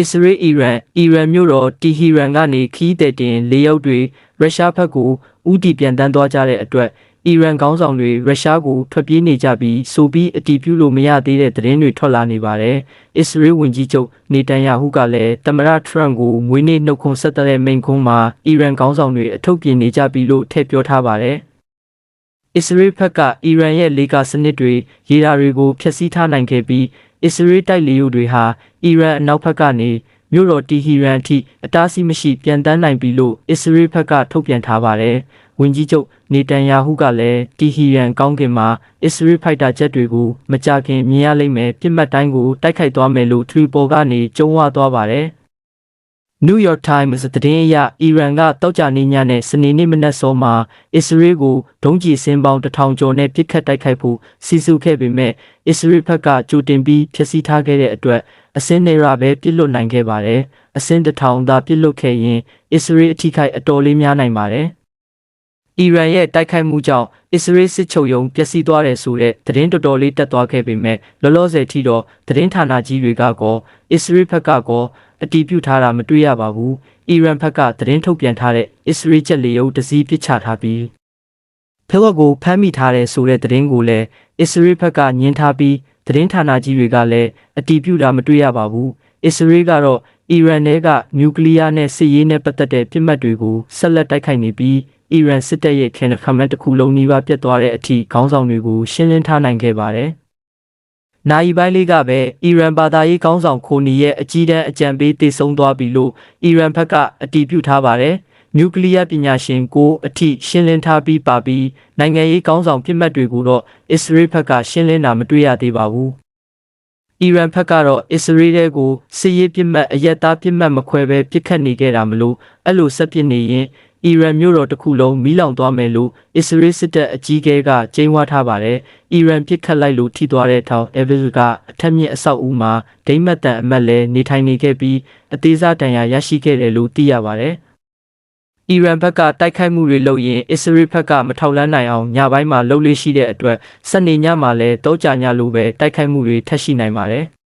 အစ္စရေးအီရန်အီရန်မြို့တော်တီဟီရန်ကနေခီးတဲ့တင်လေးယောက်တွေရုရှားဘက်ကိုဥတီပြန်တန်းသွားကြတဲ့အတွက်အီရန်ခေါင်းဆောင်တွေရုရှားကိုထွက်ပြေးနေကြပြီးဆိုပြီးအတီးပြုလို့မရသေးတဲ့သတင်းတွေထွက်လာနေပါတယ်။အစ္စရေးဝန်ကြီးချုပ်နေတန်ယာဟုကလည်းတမရထရန့်ကိုမွေးနေ့နှုတ်ခွန်းဆက်တဲ့မိန့်ခွန်းမှာအီရန်ခေါင်းဆောင်တွေအထုပ်ပြင်းနေကြပြီလို့ထည့်ပြောထားပါတယ်။အစ္စရေးဘက်ကအီရန်ရဲ့လေကာစနစ်တွေရေဒါတွေကိုဖျက်ဆီးထားနိုင်ခဲ့ပြီး အစ္စရေးတိုက်လေယာဉ်တွေဟာအီရန်အနောက်ဘက်ကနေမြို့တော်တီဟီရန်အထိအတားအဆီးမရှိပြန်တန်းနိုင်ပြီလို့အစ္စရေးဘက်ကထုတ်ပြန်ထားပါတယ်။ဝန်ကြီးချုပ်နေတန်ယာဟုကလည်းတီဟီရန်ကောင်းကင်မှာအစ္စရေးဖိုက်တာဂျက်တွေကိုမကြခင်မြင်ရလိမ့်မယ်ပြစ်မှတ်တိုင်းကိုတိုက်ခိုက်သွားမယ်လို့ထရီပေါ်ကနေကြုံဝသွားပါတယ်။ New York Times သတင်းအရအီရန်ကတောက်ကြနေညနဲ့စနေနေ့မနက်စောမှာအစ္စရေးကိုဒုံးကျည်စင်းပေါင်းတစ်ထောင်ကျော်နဲ့ပစ်ခတ်တိုက်ခိုက်ဖို့စီစဉ်ခဲ့ပေမဲ့အစ္စရေးဘက်ကကြိုတင်ပြီးဖျက်ဆီးထားခဲ့တဲ့အတွက်အစင်းနေရပဲပြစ်လွတ်နိုင်ခဲ့ပါတယ်။အစင်းတစ်ထောင်သာပြစ်လွတ်ခဲ့ရင်အစ္စရေးအထိခိုက်အတော်လေးများနိုင်ပါတယ်။အီရန်ရဲ့တိုက်ခိုက်မှုကြောင့်အစ္စရေးစစ်ချုပ်ရုံးပျက်စီးသွားတယ်ဆိုတဲ့သတင်းတော်တော်လေးတက်သွားခဲ့ပေမဲ့လောလောဆယ်ထိတော့သတင်းဌာနကြီးတွေကကောအစ္စရေးဘက်ကကော အတည်ပြုထားတာမတွေ့ရပါဘူး။အီရန်ဘက်ကသတင်းထုတ်ပြန်ထားတဲ့အစ္စရေးချက်လေယုံတစ်စီးပစ်ချထားပြီးဖဲဝက်ကိုဖမ်းမိထားတဲ့ဆိုတဲ့သတင်းကိုလည်းအစ္စရေးဘက်ကညှင်းထားပြီးသတင်းဌာနကြီးတွေကလည်းအတည်ပြုတာမတွေ့ရပါဘူး။အစ္စရေးကတော့အီရန်နယ်ကနျူကလ িয়ার နဲ့စစ်ရေးနဲ့ပတ်သက်တဲ့ပြစ်မှတ်တွေကိုဆက်လက်တိုက်ခိုက်နေပြီးအီရန်စစ်တပ်ရဲ့ခင်ခမက်တစ်ခုလုံးနှီးပါပြတ်သွားတဲ့အထိခေါင်းဆောင်တွေကိုရှင်းလင်းထားနိုင်ခဲ့ပါတယ်။ နိုင်ပိုင်းလေးကပဲအီရန်ဘာသာရေးခေါင်းဆောင်ခိုနီရဲ့အကြီးတန်းအကြံပေးတည်ဆုံသွားပြီလို့အီရန်ဘက်ကအတည်ပြုထားပါတယ်။နျူကလ িয়ার ပညာရှင်ကိုအထိရှင်းလင်းထားပြီးပါပြီးနိုင်ငံရေးခေါင်းဆောင်ပြစ်မှတ်တွေကိုတော့အစ္စရေးဘက်ကရှင်းလင်းတာမတွေ့ရသေးပါဘူး။အီရန်ဘက်ကတော့အစ္စရေးတဲကိုစစ်ရေးပြစ်မှတ်အရက်သားပြစ်မှတ်မခွဲဘဲပြစ်ခတ်နေခဲ့တာမလို့အဲ့လိုဆက်ပစ်နေရင် အီရန်မြို့တော်တစ်ခုလုံးမီးလောင်သွားမယ်လို့အစ္စရေးစစ်တပ်အကြီးအကဲကကြေညာထားပါတယ်။အီရန်ပြစ်ခတ်လိုက်လို့ထိသွားတဲ့ထောင်အဗစ်ကအထက်မြင့်အဆောက်အဦမှာဒိမတ်တန်အမတ်လည်းနေထိုင်နေခဲ့ပြီးအသေးစားတန်ရာရရှိခဲ့တယ်လို့သိရပါတယ်။အီရန်ဘက်ကတိုက်ခိုက်မှုတွေလုပ်ရင်အစ္စရေးဘက်ကမထောက်လန်းနိုင်အောင်ညပိုင်းမှာလှုပ်လေးရှိတဲ့အတွက်စနေညမှာလည်းတောကြညလိုပဲတိုက်ခိုက်မှုတွေထပ်ရှိနိုင်ပါတယ်။